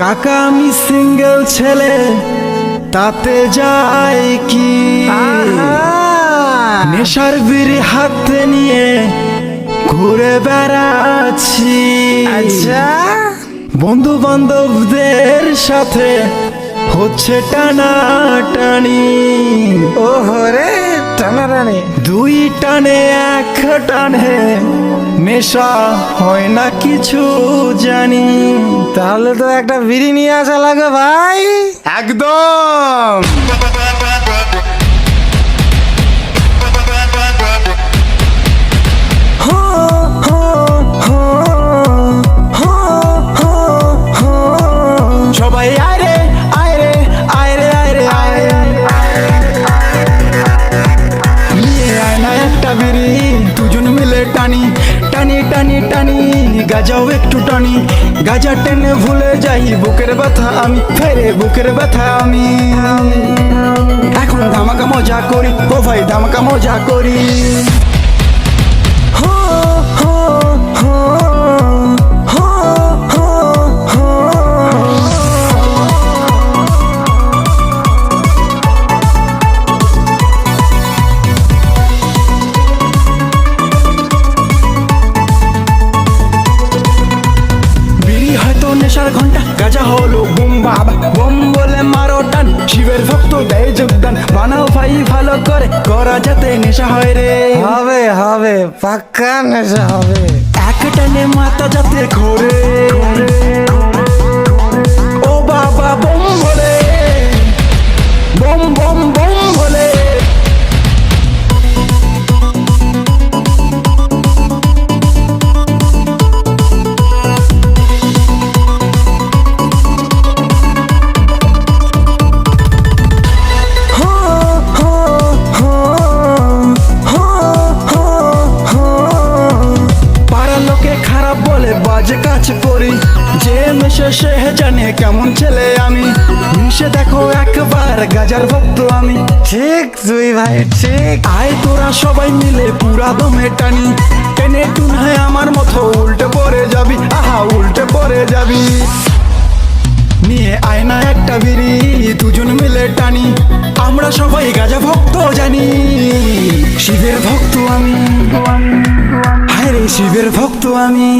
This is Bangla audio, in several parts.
কাকা আমি সিঙ্গেল ছেলে তাতে যায় কি? নেশার বিড়ি হাতে নিয়ে ঘুরে বেড়াচ্ছি। আচ্ছা। বন্ধু বান্ধবদের সাথে হচ্ছে টানা টানি ওহো রে টানারানি দুই টানে এক টানে নেশা হয় না কিছু জানি। তাহলে তো একটা বিড়ি নিয়ে আসা লাগে ভাই। একদম। টানি টানি, গাজাও একটু টানি। গাজা টেনে ভুলে যাই, বুকের ব্যথা আমি, ফেরে বুকের ব্যথা আমি। এখন ধামাকা মজা করি, ও ভাই ধামাকা মজা করি। ভাই ভালো করে করা যাতে নেশা হয় রে। হবে হবে পাক্কা নেশা হবে। একটানে মাথা যাতে ঘোরে। বাজে কাজ করি। যে মেশে সে জানে কেমন ছেলে আমি। মিশে দেখো একবার গাজার ভক্ত আমি। ঠিক তুই ভাই ঠিক। আয় তোরা সবাই মিলে পুরা দমে টানি। টেনে টুনহায় আমার মতো উল্টে পড়ে যাবি। আহা উল্টে পড়ে যাবি। নিয়ে আয়না একটা বিড়ি দুজন মিলে টানি। আমরা সবাই গাজা ভক্ত জানি। শিবের ভক্ত আমি। হায় রে শিবের ভক্ত আমি।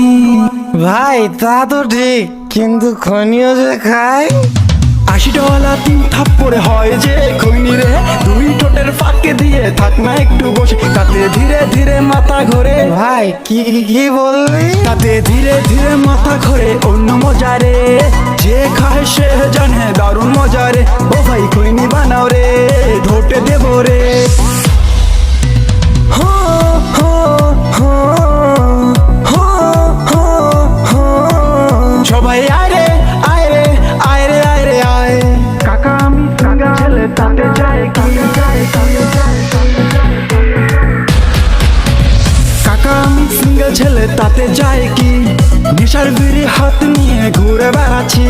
ভাই তা তো ঠিক কিন্তু খনিও যে খাই আশি ডলা তিন থাপ্পড়ে হয় যে খৈনি রে। দুই ঠোঁটের ফাঁকে দিয়ে থাক না একটু বসে। তাতে ধীরে ধীরে মাথা ঘোরে। ভাই কি কি বললি? তাতে ধীরে ধীরে মাথা ঘোরে অন্য মজা রে। যে খায় সে জানে দারুণ মজারে ও ভাই খৈনি বানাও রে ধোটে দেব রে। নেশার বিড়ি হাত নিয়ে ঘুরে বেড়াচ্ছি।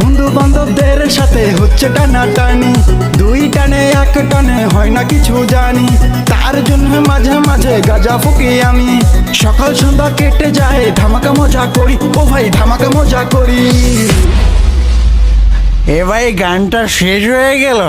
বন্ধু বান্ধবদের সাথে হচ্ছে টানা টানি দুই টানে এক টানে হয় না কিছু জানি। তার জন্য মাঝে মাঝে গাজা ফুকি আমি। সকাল সন্ধ্যা কেটে যায়, ধামাকা মজা করি। ও ভাই, ধামাকা মজা করি। এ ভাই, গানটা শেষ হয়ে গেল।